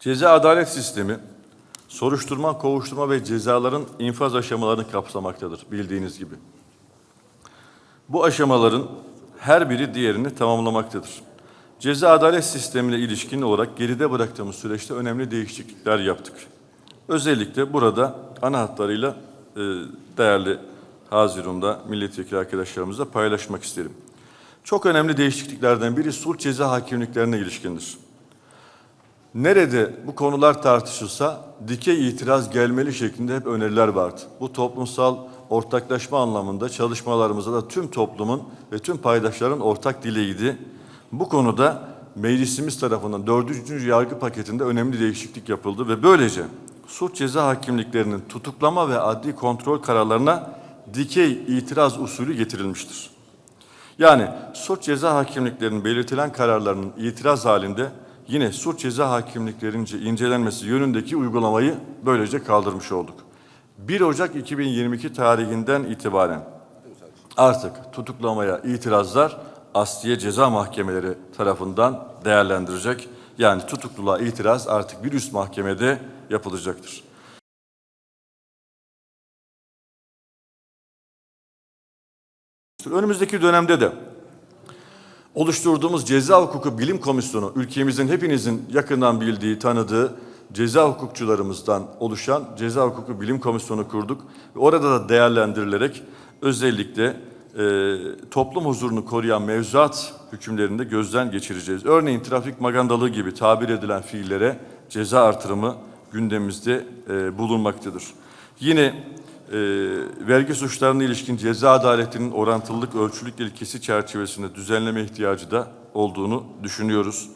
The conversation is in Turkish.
Ceza adalet sistemi soruşturma, kovuşturma ve cezaların infaz aşamalarını kapsamaktadır bildiğiniz gibi. Bu aşamaların her biri diğerini tamamlamaktadır. Ceza adalet sistemine ilişkin olarak geride bıraktığımız süreçte önemli değişiklikler yaptık. Özellikle burada ana hatlarıyla e, değerli Hazirun'da milletvekili arkadaşlarımızla paylaşmak isterim. Çok önemli değişikliklerden biri sulh ceza hakimliklerine ilişkindir. Nerede bu konular tartışılsa dikey itiraz gelmeli şeklinde hep öneriler vardı. Bu toplumsal ortaklaşma anlamında çalışmalarımızda da tüm toplumun ve tüm paydaşların ortak dileğiydi. Bu konuda meclisimiz tarafından dördüncü yargı paketinde önemli değişiklik yapıldı ve böylece suç ceza hakimliklerinin tutuklama ve adli kontrol kararlarına dikey itiraz usulü getirilmiştir. Yani suç ceza hakimliklerinin belirtilen kararlarının itiraz halinde yine suç ceza hakimliklerince incelenmesi yönündeki uygulamayı böylece kaldırmış olduk. 1 Ocak 2022 tarihinden itibaren artık tutuklamaya itirazlar Asliye Ceza Mahkemeleri tarafından değerlendirecek. Yani tutukluluğa itiraz artık bir üst mahkemede yapılacaktır. Önümüzdeki dönemde de oluşturduğumuz Ceza Hukuku Bilim Komisyonu, ülkemizin hepinizin yakından bildiği, tanıdığı ceza hukukçularımızdan oluşan Ceza Hukuku Bilim Komisyonu kurduk. Orada da değerlendirilerek özellikle e, toplum huzurunu koruyan mevzuat hükümlerinde gözden geçireceğiz. Örneğin trafik magandalığı gibi tabir edilen fiillere ceza artırımı gündemimizde e, bulunmaktadır. Yine e, vergi suçlarına ilişkin ceza adaletinin orantılılık, ölçülük ilkesi çerçevesinde düzenleme ihtiyacı da olduğunu düşünüyoruz.